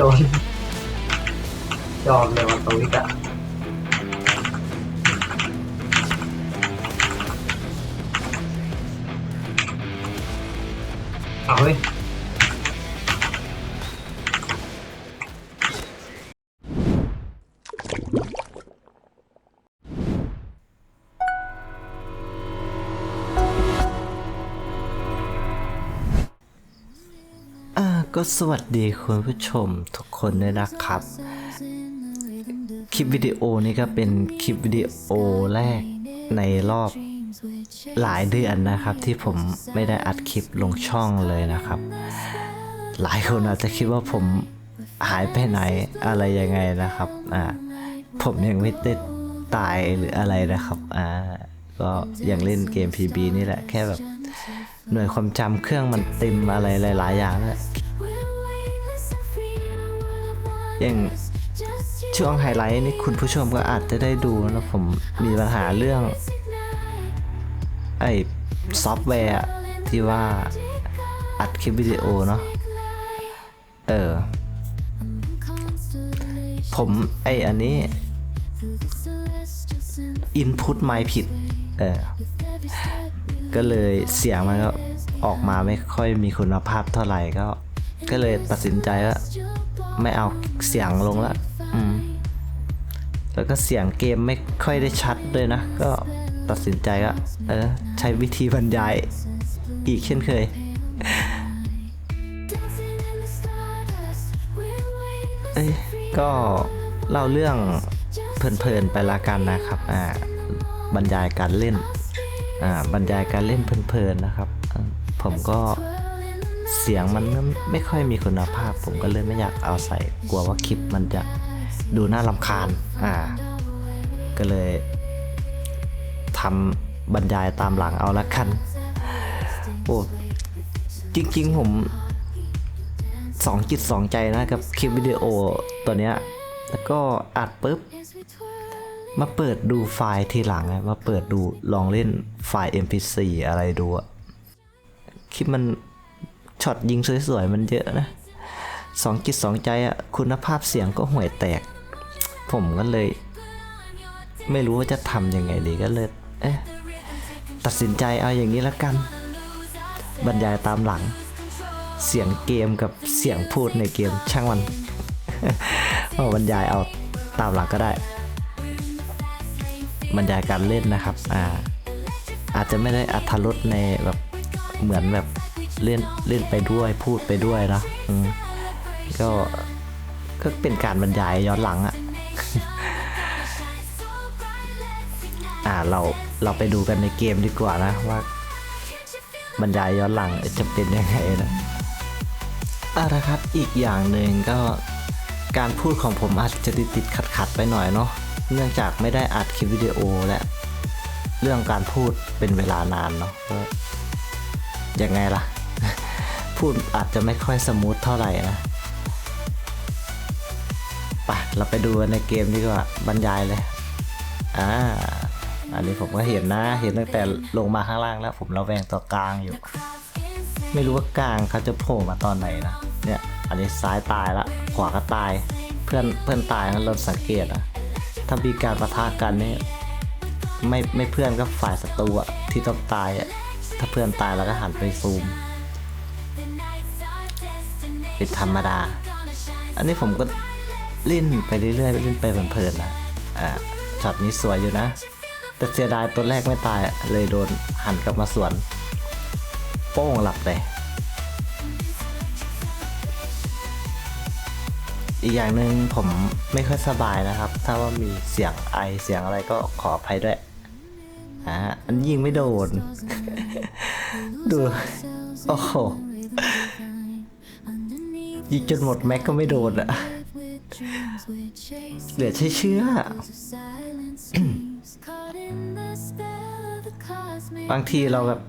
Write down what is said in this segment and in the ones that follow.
โดน ยอมเลยวันตัววิกอ ก็สวัสดีคุณผู้ชมทุกคนด้วยนะครับ คลิปวิดีโอนี้ก็เป็นคลิปวิดีโอแรกในรอบหลายเดือนนะครับ ที่ผมไม่ได้อัดคลิปลงช่องเลยนะครับ หลายคนอาจจะคิดว่าผมหายไปไหนอะไรยังไงนะครับอ่าผมยังไม่ได้ตายหรืออะไรนะครับอ่าก็ยังเล่นเกม PB นี่แหละแค่แบบหน่วยความจำเครื่องมันเต็มอะไรหลาย ๆ อย่างแล้ว อย่างช่วงไฮไลท์นี่คุณผู้ชมก็อาจจะได้ดูนะผมมีปัญหาเรื่อง ไอ้ซอฟต์แวร์ที่ว่าอัดคลิปวิดีโอเนาะเออ ผมไออันนี้ input ไม่ผิด เออ ก็เลยเสียงมันก็ออกมาไม่ค่อยมีคุณภาพเท่าไหร่ก็ ก็เลยตัดสินใจว่า ไม่เอาเสียงลงแล้วอืมแล้วก็เสียงเกมไม่ค่อยได้ชัดด้วยนะ ก็ตัดสินใจก็เออ ใช้วิธีบรรยายอีกเช่นเคยเอ้ยก็เล่าเรื่องเพลินๆไปละกันนะครับ อ่า บรรยายการเล่น อ่า บรรยายการเล่นเพลินๆนะครับอ่าผมก็ เสียงมันไม่ค่อยมีคุณภาพ ผมก็เลยไม่อยากเอาใส่กลัวว่าคลิปมันจะดูน่ารำคาญอ่า ก็เลยทำบรรยายตามหลังเอาละกันโอ้จริงๆผมสองจิตสองใจนะกับคลิปวิดีโอตัวเนี้ยแล้วก็อัดปุ๊บ มาเปิดดูไฟล์ทีหลังมาเปิดดูลองเล่นไฟล์ mp4 อะไรดูอะคลิปมัน ช็อตยิงสวยๆมันเยอะนะสองจิตสองใจอะคุณภาพเสียงก็ห่วยแตก ผมก็เลย ไม่รู้ว่าจะทำยังไงดีก็เลย เอ๊ะตัดสินใจเอาอย่างนี้แล้วกัน บรรยายตามหลัง เสียงเกมกับเสียงพูดในเกมช่างมันเอาบรรยายเอาตามหลังก็ได้ บรรยายการเล่นนะครับ อ่า อาจจะไม่ได้อัธรสในแบบเหมือนแบบ เล่นเล่นไปด้วยพูดไปด้วยนะก็ก็เป็นการบรรยายย้อนหลังอะอ่าเราเราไปดูกันในเกมดีกว่านะว่า บรรยายย้อนหลังจะเป็นยังไงนะอะนะครับอีกอย่างหนึ่งก็การพูดของผมอาจจะติดติดขัดขัดไปหน่อยเนาะเนื่องจากไม่ได้อัดคลิปวิดีโอและ เรื่องการพูดเป็นเวลานานเนาะยังไงล่ะ พูดอาจจะไม่ค่อยสมูทเท่าไหร่นะไปเราไปดูในเกมดีกว่าบรรยายเลย อ่า อันนี้ผมก็เห็นนะ เห็นตั้งแต่ลงมาข้างล่างแล้ว ผมระแวงตัวกลางอยู่ ไม่รู้ว่ากลางเขาจะโผล่มาตอนไหนนะ เนี่ย อันนี้ซ้ายตายละ ขวาก็ตาย เพื่อนเพื่อนตายนั้นเราสังเกตนะ ถ้ามีการประทะกันนี่ไม่ไม่เพื่อนก็ฝ่ายศัตรูอะที่ต้องตายอะถ้าเพื่อนตายเราก็หันไปซูม เป็นธรรมดา อันนี้ผมก็เล่นไปเรื่อยๆเล่นไปเพลินๆนะอ่าช็อตนี้สวยอยู่นะ แต่เสียดายตัวแรกไม่ตายเลยโดนหันกลับมาสวน โป้งหลับเลยอีกอย่างหนึ่งผมไม่ค่อยสบายนะครับ ถ้าว่ามีเสียงไอเสียงอะไรก็ขออภัยด้วยอ่าอันยิงไม่โดน ดู โอ้โห ยิงจนหมดแม็กก็ไม่โดนอะเหลือใช้เชื่อบางทีเราแบบ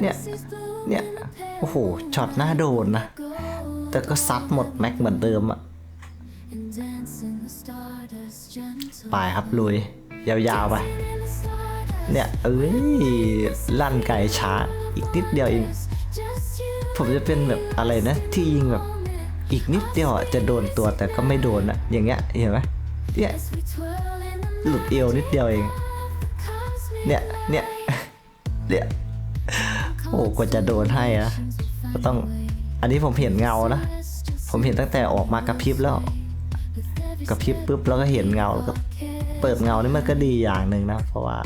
เนี่ย เนี่ย โอ้โห ช็อตหน้าโดนนะ แต่ก็ซัดหมดแม็กเหมือนเดิมอะไปครับลุย ยาวๆไป เนี่ย เอ้ย ลั่นไกลช้า อีกนิดเดียวเอง ผมจะเป็นแบบอะไรนะ ที่ยิงแบบ อีกนิดเดียวจะโดนตัวแต่ก็ไม่โดนอะอย่างเงี้ยเห็นไหมเนี่ยหลุดเอวนิดเดียวเอง เนี่ยเนี่ยเนี่ยโอ้กว่าจะโดนให้นะก็ต้องอันนี้ผมเห็นเงานะผมเห็นตั้งแต่ออกมากระพริบแล้วกระพริบปุ๊บแล้วก็เห็นเงาแล้วก็เปิดเงานี่มันก็ดีอย่างหนึ่งนะ เพราะว่า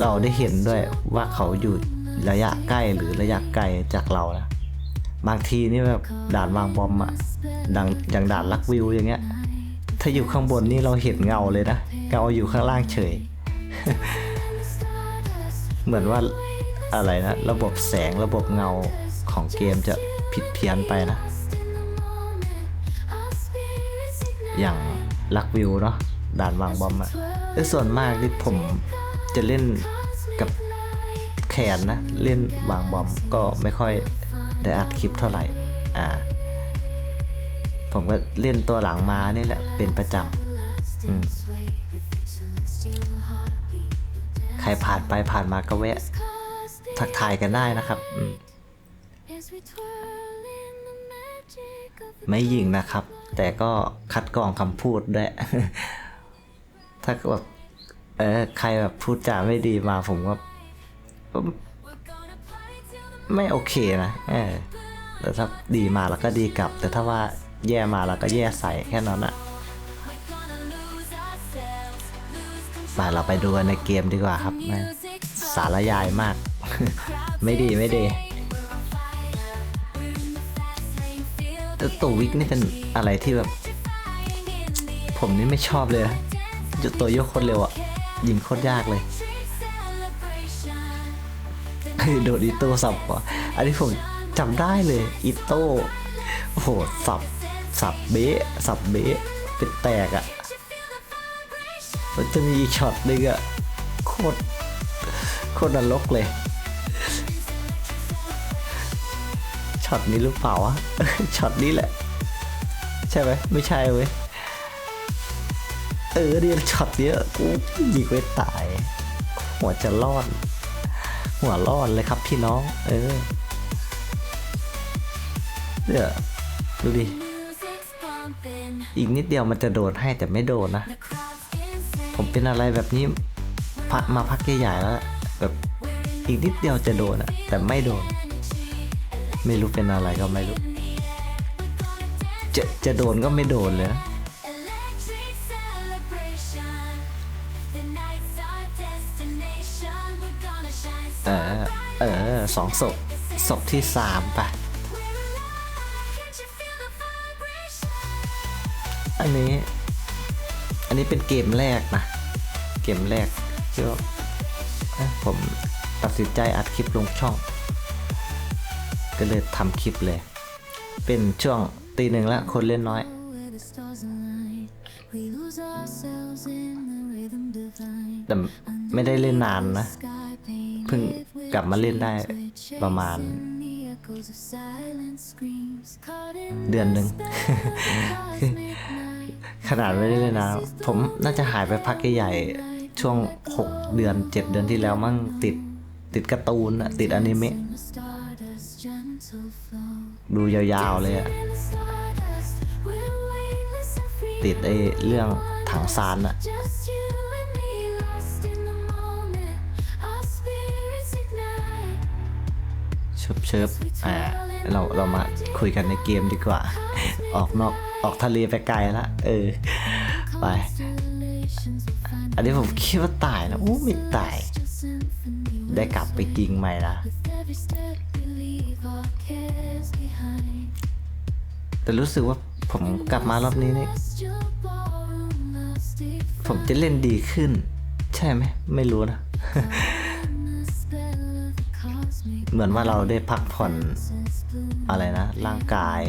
เราได้เห็นด้วยว่าเขาอยู่ระยะใกล้หรือระยะไกลจากเรานะ บางทีนี่แบบด่านวางบอมอะดังอย่างด่านลักวิวอย่างเงี้ย ถ้าอยู่ข้างบนนี่เราเห็นเงาเลยนะเงาอยู่ข้างล่างเฉย เหมือนว่าอะไรนะระบบแสงระบบเงาของเกมจะผิดเพี้ยนไปนะ อย่างลักวิวเนาะด่านวางบอมอะส่วนมากที่ผมจะเล่นกับแขนนะ เล่นวางบอมก็ไม่ค่อย ได้อัดคลิปเท่าไหร่ อ่า ผมก็เล่นตัวหลังมานี่แหละ เป็นประจำอืมใครผ่านไปผ่านมาก็แวะ ทักทายกันได้นะครับอืมไม่ยิงนะครับ แต่ก็คัดกรองคำพูดด้วย ถ้าแบบเออใครแบบพูดจาไม่ดีมาผมก็ ไม่โอเคนะ เออ แต่ถ้าดีมาแล้วก็ดีกลับ แต่ถ้าว่าแย่มาแล้วก็แย่ใส่แค่นั้นอะไปเราไปดูกันในเกมดีกว่าครับ สารยายมาก ไม่ดีไม่ดีแต่ตัววิกนี่เป็นอะไรที่แบบ ผมนี่ไม่ชอบเลยนะจุดตัวโยกโคตรเร็วอะ่ะยิงโคตรยากเลย โดดอีโต้สับว่ะอันนี้ผมจำได้เลยอีโต้โอ้โหสับสับเบะสับเบะเป็นแตกอะ่ะมันจะมีช็อตนึงอะ่ะโคตรโคตรนรกเลยช็อตนี้หรือเปล่าวะช็อตนี้แหละ ใช่ไหมไม่ใช่เว้ยเออเดียวช็อตเนี้ยกูยิงไว้ตายหัวจะรอด หัวรอดเลยครับพี่น้อง เออเนี่ยดูดิ อีกนิดเดียวมันจะโดนให้แต่ไม่โดนนะ ผมเป็นอะไรแบบนี้พักมาพักใหญ่ๆแล้วแบบอีกนิดเดียวจะโดนอะแต่ไม่โดน ไม่รู้เป็นอะไรก็ไม่รู้ จะจะโดนก็ไม่โดนเลยนะ สองศพศพที่สามปะอันนี้ อันนี้เป็นเกมแรกนะ เกมแรกที่ว่อผมตัดสินใจอัดคลิปลงช่อง ก็เลยทำคลิปเลย เป็นช่วงตีหนึ่งแล้วคนเล่นน้อย แต่ไม่ได้เล่นนานนะ เพิ่งกลับมาเล่นได้ ประมาณ เดือนหนึ่ง ขนาดไม่ได้เล่นนานผมน่าจะหายไปพักใหญ่ๆช่วง 6 เดือน 7 เดือนที่แล้วมั่งติดติดการ์ตูนอะติดอนิเมะดูยาวๆเลยอะติดไอ้เรื่องถังซานอะ ชิบเชิบอ่าเราเรามาคุยกันในเกมดีกว่า ออกนอกออกทะเลไปไกลละเออไป อันนี้ผมคิดว่าตายนะโอ้ไม่ตาย ได้กลับไปยิงใหม่ละแต่รู้สึกว่าผมกลับมารอบนี้นี่ผมจะเล่นดีขึ้น ใช่ไหม ไม่รู้นะ เหมือนว่าเราได้พักผ่อนอะไรนะ ร่างกาย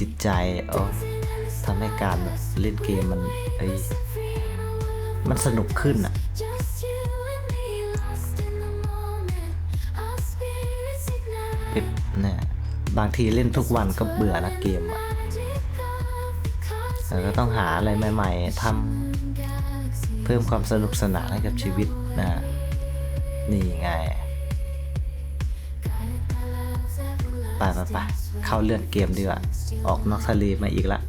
จิตใจเออทำให้การเล่นเกมมันเอ้มันสนุกขึ้นอะเอ๊ะเนี่ยบางทีเล่นทุกวันก็เบื่อนะเกมอะเออก็ต้องหาอะไรใหม่ ๆทำเพิ่มความสนุกสนานให้กับชีวิตนะนี่ไง ไปไปไปเข้าเรื่องเกมดีกว่า ออกนอกทะเลมาอีกละ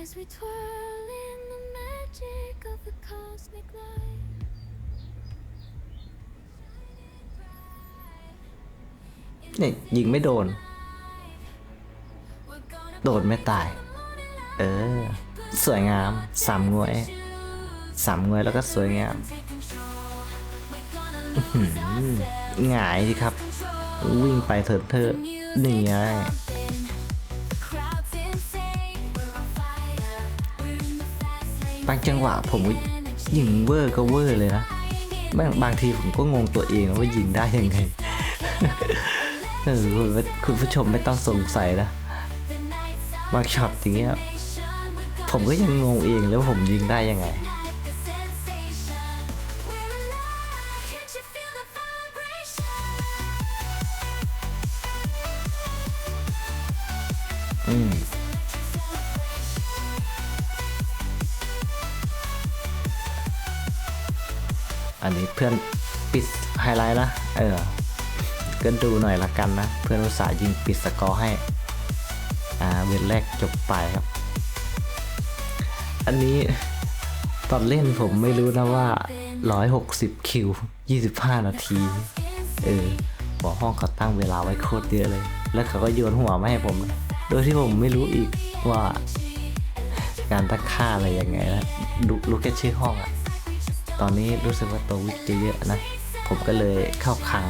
as we twirl in the magic of the cosmic light. นี่ยิงไม่โดน โดนไม่ตาย เออ สวยงาม สามงวย สามงวยแล้วก็สวยงาม หงายดิครับ วิ่งไปเถิดเธอะนี่ไงบางจังหวะผมยิงเวอร์ก็เวอร์เลยนะบางบางทีผมก็งงตัวเองว่ายิงได้ยังไงเออคุณผู้ชมไม่ต้องสงสัยนะบางช็อตอย่างเงี้ยผมก็ยังงงเองแล้วผมยิงได้ยังไง อันนี้เพื่อนปิดไฮไลท์นะเออเกินดูหน่อยละกันนะ เพื่อนอุตส่าห์ยิงปิดสกอร์ให้ อ่าเวทแรกจบไปครับ อันนี้ตอนเล่นผมไม่รู้นะว่า 160 คิว 25 นาที เออหัวห้องเขาตั้งเวลาไว้โคตรเยอะเลย แล้วเขาก็โยนหัวมาให้ผม โดยที่ผมไม่รู้อีกว่า การตั้งค่าอะไรยังไงนะดูรู้แค่ชื่อห้องอะ ตอนนี้รู้สึกว่าตัววิกจะเยอะนะ ผมก็เลยเข้าคัง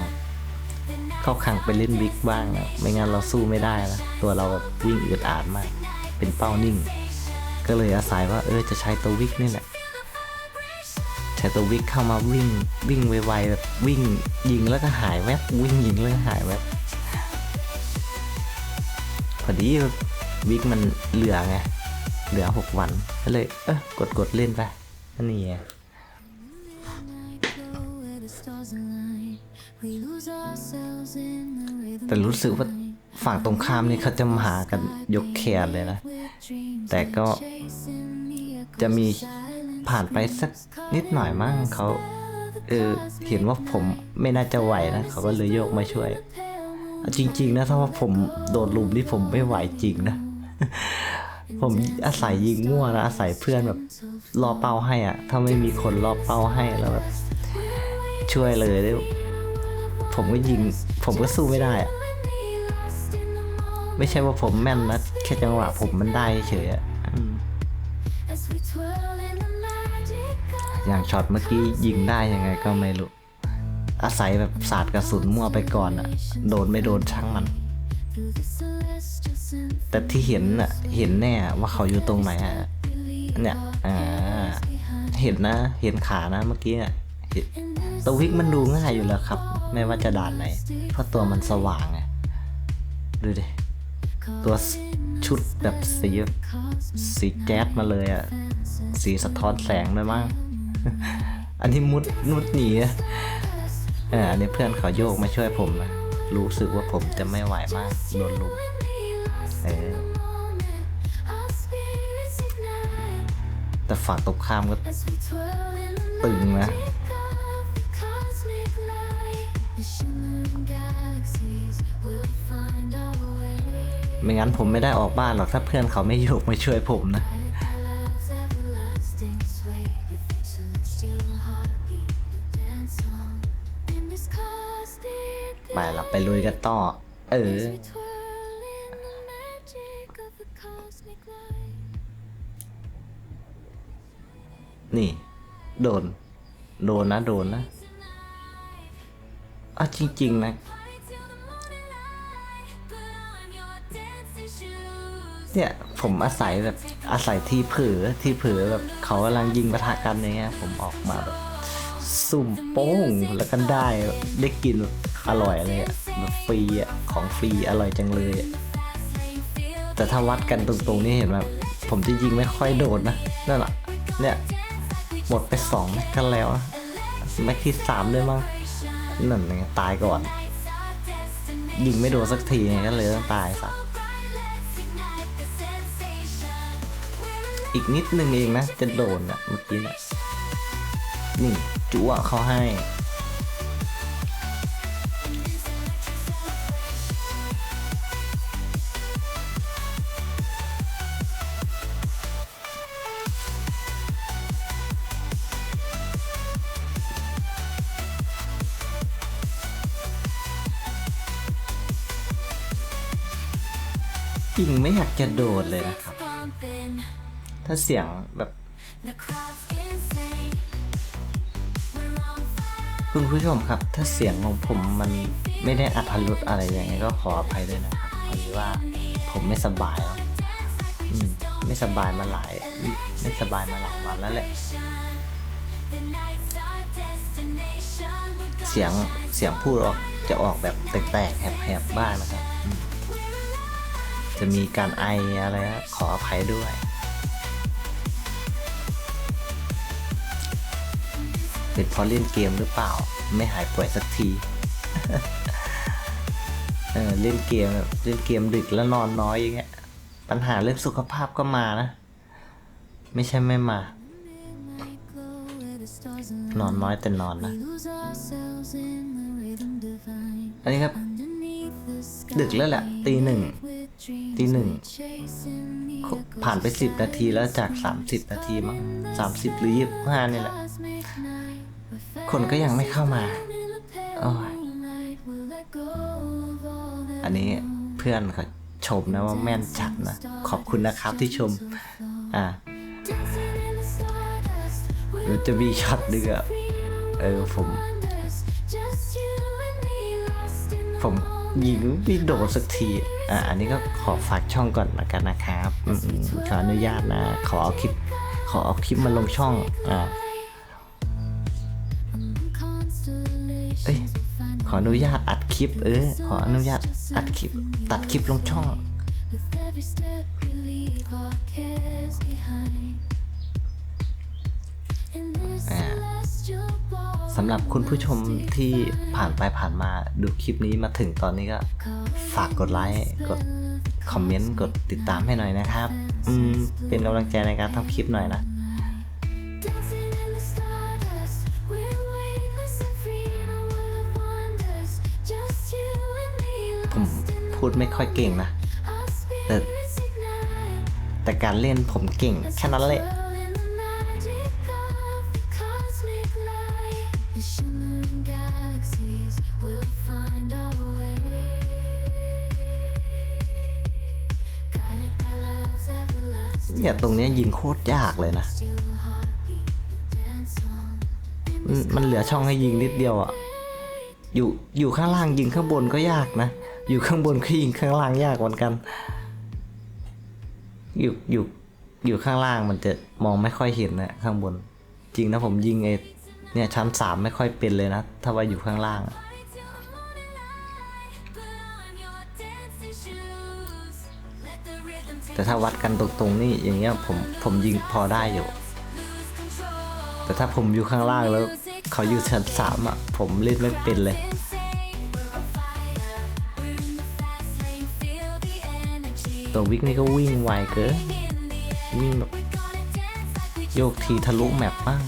เข้าคังไปเล่นวิกบ้างนะไม่งั้นเราสู้ไม่ได้นะตัวเราแบบวิ่งอึดอาดมาก เป็นเป้านิ่ง ก็เลยอาศัยว่าเออจะใช้ตัววิกนี่แหละใช้ตัววิกเข้ามาวิ่งวิ่งไวๆแบบวิ่งยิงแล้วก็หายแวบวิ่งยิงแล้วก็หายแวบพอดีวิกมันเหลือไงเหลือหกวันก็เลยเออกดกดๆเล่นไปนี่ไง แต่รู้สึกว่าฝั่งตรงข้ามนี่เขาจะมาหากันยกแขนเลยนะ แต่ก็จะมีผ่านไปสักนิดหน่อยมั้งเขาเออเห็นว่าผมไม่น่าจะไหวนะเขาก็เลยโยกมาช่วยจริง ๆ นะถ้าว่าผมโดนลุมนี่ผมไม่ไหวจริงนะ ผมอาศัยยิงมั่วนะอาศัยเพื่อนแบบรอเป้าให้อะถ้าไม่มีคนรอเป้าให้แล้วแบบช่วยเลยได้ผมก็ยิง ผมก็สู้ไม่ได้อะ ไม่ใช่ว่าผมแม่นนะแค่จังหวะผมมันได้เฉยๆอะอืม As we twirl in the magic of อย่างช็อตเมื่อกี้ยิงได้ยังไงก็ไม่รู้ อาศัยแบบศาสตร์กระสุนมั่วไปก่อนอะโดนไม่โดนช่างมัน through the celestial symphony. แต่ที่เห็นอะเห็นแน่ว่าเขาอยู่ตรงไหนอะเนี่ยอ่าเห็นนะ เห็นขานะเมื่อกี้อะเห็นตัววิกมันดูง่ายอยู่แล้วครับ ไม่ว่าจะด่านไหน เพราะตัวมันสว่างไงดูดิ ตัวชุดแบบสีสีแจ๊ดมาเลยอะสีสะท้อนแสงด้วยมั้ง อันนี้มุดมุดหนีอะเอออันนี้เพื่อนเขาโยกมาช่วยผมนะรู้สึกว่าผมจะไม่ไหวมากโดนลุมเออแต่ฝั่งตรงข้ามก็ตึงนะ ไม่งั้นผมไม่ได้ออกบ้านหรอกถ้าเพื่อนเขาไม่อยู่ม่ช่วยผมนะ ไปหลับไปลุยกันต่อ เออ นี่ โดน โดนนะ โดนนะอะจริง ๆ นะ เนี่ยผมอาศัยแบบอาศัยที่เผลอที่เผลอแบบเขากำลังยิงปะทะกันอย่างเงี้ยผมออกมาแบบสุ่มโป้งแล้วกันได้ได้กินอร่อยเลยอะแบบฟรีอะของฟรีอร่อยจังเลยอะแต่ถ้าวัดกันตรงๆนี่เห็นไหมผมจะยิงไม่ค่อยโดนนะนั่นแหละเนี่ยหมดไปสองแม็กกันแล้วแม็กที่สามด้วยมั้งนั่นไงตายก่อน ยิงไม่โดนสักทีก็เลยต้องตายสัก อีกนิดนึงเองนะ จะโดนอะเมื่อกี้นะนี่จั่วเขาให้ จริงไม่อยากจะโดดเลยนะ ถ้าเสียงแบบ the crowd's insane. We're on fire. คุณผู้ชมครับ ถ้าเสียงของผมมันไม่ได้อัธรสอะไรยังไงก็ขออภัยด้วยนะครับพอดีว่าผมไม่สบายแล้วอืมไม่สบายมาหลาย ไม่สบายมาหลายวันแล้วแหละ The night's our destination. We're เสียงเสียงพูดออกจะออกแบบแตกๆแหบๆบ้างนะครับอืมจะมีการไออะไรนะขออภัยด้วย เป็นเพราะเล่นเกมหรือเปล่า ไม่หายป่วยสักทีเออเล่นเกมเล่นเกมดึกแล้วนอนน้อยอย่างเงี้ย ปัญหาเรื่องสุขภาพก็มานะ ไม่ใช่ไม่มา นอนน้อยแต่นอนนะ อันนี้ครับ ดึกแล้วแหละตีหนึ่งตีหนึ่งผ่านไป10นาทีแล้วจาก30นาทีมั้ง30หรือ25นี่แหละ cosmic night. We're คนก็ยังไม่เข้ามาโอ้ยอันนี้เพื่อนเขาชมนะว่าแม่นจัดนะ ขอบคุณนะครับที่ชม อ่าเดี๋ยวจะมีช็อตดึกอะเออผม ผมยิงไม่โดนสักที อ่าอันนี้ก็ขอฝากช่องก่อนละกันนะครับอืมๆขออนุญาตนะ ขอเอาคลิป ขอเอาคลิปมาลงช่อง อ่า ขออนุญาตอัดคลิป เออ ขออนุญาตอัดคลิป ตัดคลิปลงช่อง สำหรับคุณผู้ชมที่ผ่านไปผ่านมาดูคลิปนี้มาถึงตอนนี้ก็ ฝากกดไลค์กดคอมเมนต์กดติดตามให้หน่อยนะครับ อืม เป็นกำลังใจในการทำคลิปหน่อยนะ พูดไม่ค่อยเก่งนะ แต่แต่การเล่นผมเก่งแค่นั้นแหละเนี่ยตรงนี้ยิงโคตรยากเลยนะ มันเหลือช่องให้ยิงนิดเดียวอะ่ะ อยู่อยู่ข้างล่างยิงข้างบนก็ยากนะ อยู่ข้างบนก็ยิงข้างล่างยากเหมือนกัน อยู่อยู่อยู่ข้างล่างมันจะมองไม่ค่อยเห็นนะข้างบน จริงนะผมยิงไอ้เนี่ยชั้นสามไม่ค่อยเป็นเลยนะ ถ้าว่าอยู่ข้างล่างแต่ถ้าวัดกันตรงๆนี่อย่างเงี้ยผมผมยิงพอได้อยู่ แต่ถ้าผมอยู่ข้างล่างแล้ว เขาอยู่ชั้นสามอะผมเล่นไม่เป็นเลย ตัวิกนี่ก็วิ่งไวเกินวิ่งแบบโยกทีทะลุแมปบ้าง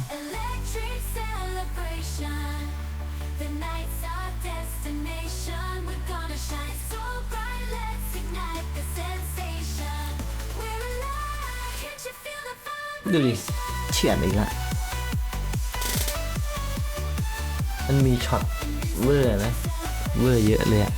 ดูดิเฉียดอีกละมันมีช็อตเวอร์นะเวอร์เยอะเลยอะ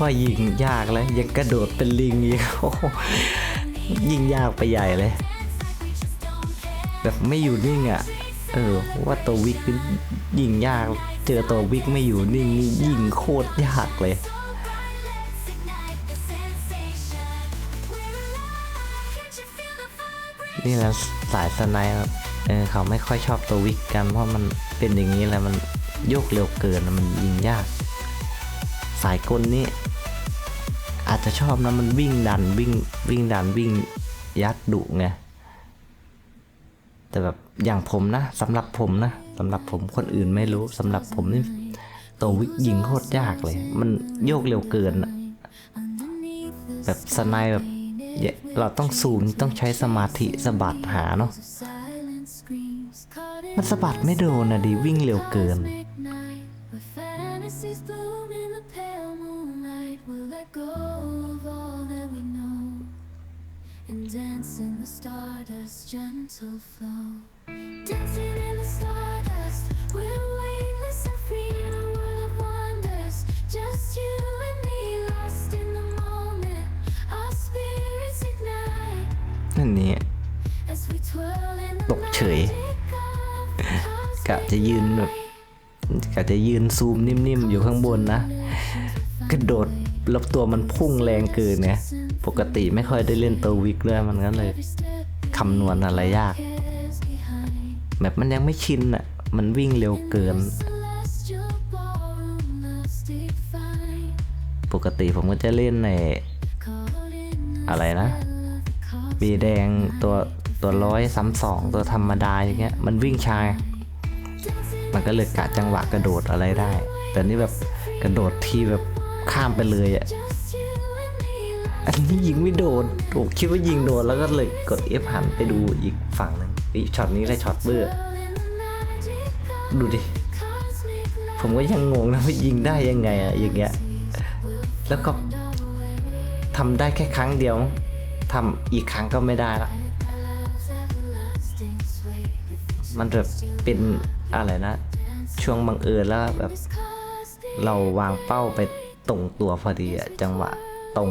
ว่ายิงยากแล้วยังกระโดดเป็นลิงอีกยิงยากไปใหญ่เลย แบบไม่อยู่นิ่งอะ เออว่าตัววิกยิงยาก เจอตัววิกไม่อยู่นิ่งนี่ยิงโคตรยากเลยนี่นะสายสไนป์ครับเออเขาไม่ค่อยชอบตัววิกกันเพราะมันเป็นอย่างนี้แหละมันโยกเร็วเกินมันยิงยาก สายกลนี่ จะชอบนะมันวิ่งดันวิ่งวิ่งดันวิ่งยัดดุไงแต่แบบอย่างผมนะสำหรับผมนะสำหรับผมคนอื่นไม่รู้สำหรับผมนี่ตัววิกยิงโคตรยากเลย มันโยกเร็วเกินแบบสไนแบบเราต้องซูมต้องใช้สมาธิสะบัดหาเนาะมันสะบัดไม่โดนนะดิวิ่งเร็วเกิน the stardust, gentle flow. Dancing in the stardust, we're weightless and free in a world of wonders. Just you and me, lost in the moment. Our spirits ignite นั่นนี่ as we twirl in the ตกเฉย magic of the cosmos. กะจะยืนแบบกะจะยืนซูมนิ่มๆ อยู่ข้างบนนะ กระโดดแล้วตัวมันพุ่งแรงเกินไง ปกติไม่ค่อยได้เล่นตัววิกเลยมันก็เลยคำนวณอะไรยาก แบบมันยังไม่ชินอะ มันวิ่งเร็วเกิน ปกติผมก็จะเล่นในอะไรนะ the cosmos ปีแดงตัวตัวร้อยซ้ำสองตัวธรรมดาอย่างเงี้ย มันวิ่งช้ามันก็เลยกะจังหวะกระโดดอะไรได้ แต่นี่แบบกระโดดที่แบบข้ามไปเลยอะ อันนี้ยิงไม่โดนโคิดว่ายิงโดนแล้วก็เลยกด F หันไปดูอีกฝั่งหนึ่งอีช็อตนี้เลยช็อตเบอร์ in the magic of ดูดิ ผมก็ยังงงนะว่ายิงได้ยังไงอะอย่างเงี้ย แล้วก็ทำได้แค่ครั้งเดียวทำอีกครั้งก็ไม่ได้ละ มันแบบเป็นอะไรนะ ช่วงบังเอิญแล้วแบบ เราวางเป้าไปตรงตัวพอดีอะจังหวะ ตรง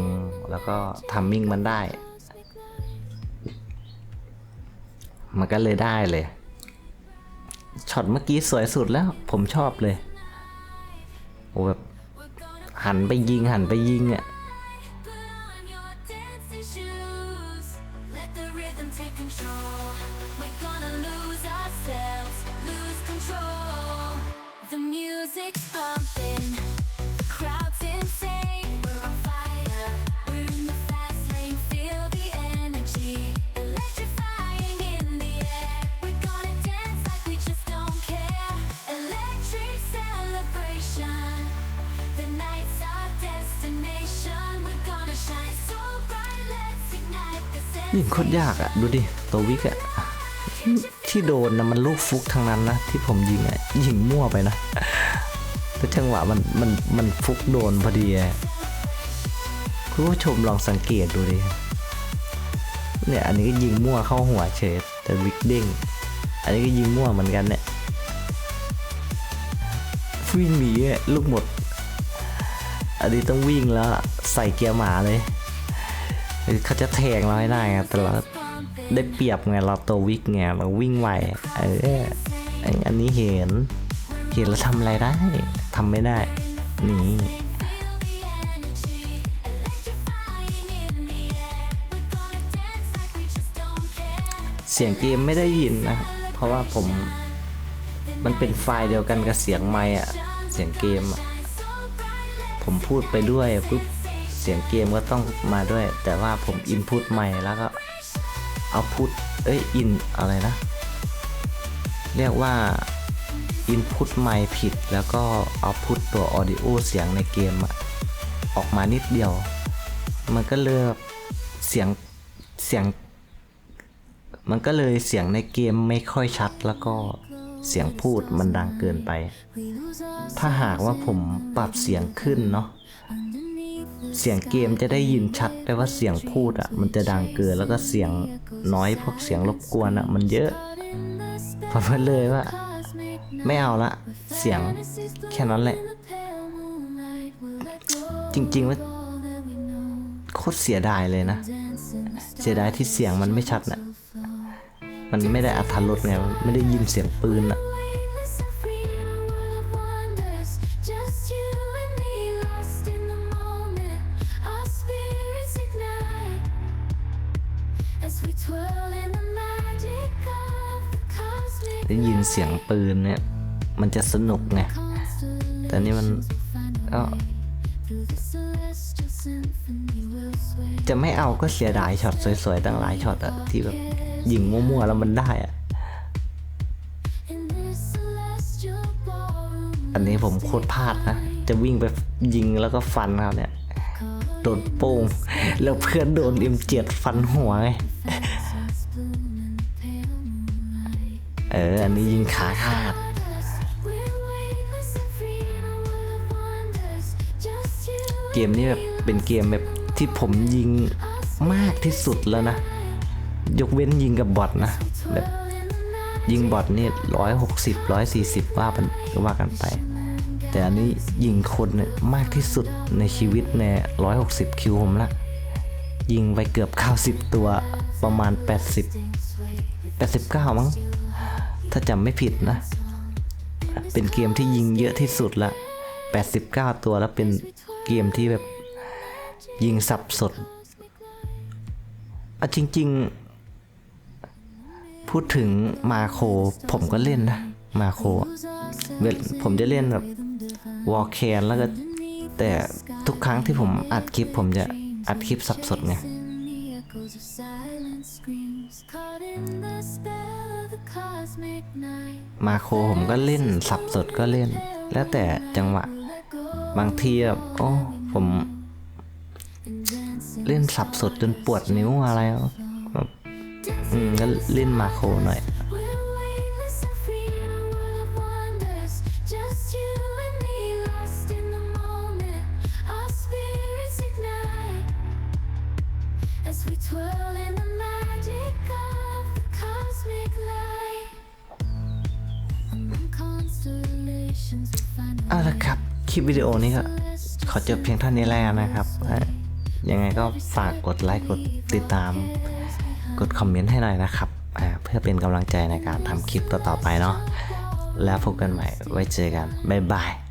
แล้วก็ทัมมิ่งมันได้ มันก็เลยได้เลยช็อตเมื่อกี้สวยสุดแล้วผมชอบเลยโอ้แบบหันไปยิงหันไปยิงอะ Put on ยิงโคตรยากอะดูดิตัววิกอะที่โดนนะมันลูกฟุกทั้งนั้นนะ ที่ผมยิงอะยิงมั่วไปนะแล้วจังหวะมันมันมันฟุกโดนพอดีอะคุณผู้ชมลองสังเกตดูดิเนี่ยอันนี้ก็ยิงมั่วเข้าหัวเฉยแต่วิกเด้งอันนี้ก็ยิงมั่วเหมือนกันเนี่ยวิ่งหนีลูกหมด อันนี้ต้องวิ่งแล้วใส่เกียร์หมาเลย เขาจะแทงเราให้ได้ไงแต่เราได้เปรียบไงเราตัววิกไงเราวิ่งไวเอออันนี้เห็น เห็นแล้วทำอะไรได้ทำไม่ได้ นี่เสียงเกมไม่ได้ยินนะ เพราะว่าผม มันเป็นไฟล์เดียวกันกับเสียงไมค์อะเสียงเกมอะผมพูดไปด้วยปุ๊บ เสียงเกมก็ต้องมาด้วย แต่ว่าผมอินพุตใหม่แล้วก็เอาพุตเอ้ยอินอะไรนะ เรียกว่าอินพุตใหม่ผิดแล้วก็เอาพุตตัวออดิโอเสียงในเกมออกมานิดเดียว มันก็เลยแบบเสียงเสียง มันก็เลยเสียงในเกมไม่ค่อยชัดแล้วก็เสียงพูดมันดังเกินไป ถ้าหากว่าผมปรับเสียงขึ้นเนาะ เสียงเกมจะได้ยินชัด แต่ว่าเสียงพูดอะ่ะ มันจะดังเกินแล้วก็เสียงน้อยพวกเสียงรบกวนอะ่ะ มันเยอะผมก็เลยว่า ไม่เอาละ เสียงแค่นั้นแหละ จริงๆว่าโคตรเสียดายเลยนะ เสียดายที่เสียงมันไม่ชัดน่ะมันไม่ได้อัธรสไงไม่ได้ยินเสียงปืนอะ ได้ยินเสียงปืนเนี่ย มันจะสนุกไง แต่นี่มันก็จะไม่เอาก็เสียดายช็อตสวยๆ ตั้งหลายช็อตอะที่แบบยิงมั่วๆ แล้วมันได้อะอันนี้ผมโคตรพลาดนะ จะวิ่งไปยิงแล้วก็ฟันเขาเนี่ย โดนโป้งแล้วเพื่อนโดนเอิมเจ็ดฟันหัวไง เออ อันนี้ยิงขาขาด เกมนี้แบบเป็นเกมแบบที่ผมยิงมากที่สุดแล้วนะ ยกเว้นยิงกับบอทนะแบบยิงบอทนี่ร้อยหกสิบร้อยสี่สิบว่ากันว่ากันไป แต่อันนี้ยิงคนเนี่ยมากที่สุดในชีวิตในร้อยหกสิบคิวผมละ ยิงไปเกือบ90ตัวประมาณ80 89มั้ง ถ้าจำไม่ผิดนะ เป็นเกมที่ยิงเยอะที่สุดละ 89 ตัวแล้วเป็นเกมที่แบบยิงสับสดอะจริง ๆ พูดถึงมาโคผมก็เล่นนะ มาโคเวลผมจะเล่นแบบวอลแคนแล้วก็แต่ทุกครั้งที่ผมอัดคลิปผมจะอัดคลิปสับสดไง มาโครผมก็เล่นสับสดก็เล่น แล้วแต่จังหวะ บางทีแบบโอ้ผมเล่นสับสดจนปวดนิ้วอะไรแบบอืมก็เล่นมาโครหน่อย คลิปวิดีโอนี้ก็ขอจบเพียงเท่านี้แล้วนะครับ ยังไงก็ฝากกดไลค์กดติดตาม กดคอมเมนต์ให้หน่อยนะครับ เพื่อเป็นกำลังใจในการทำคลิปต่อๆไปเนาะ แล้วพบกันใหม่ไว้เจอกัน บ๊ายบาย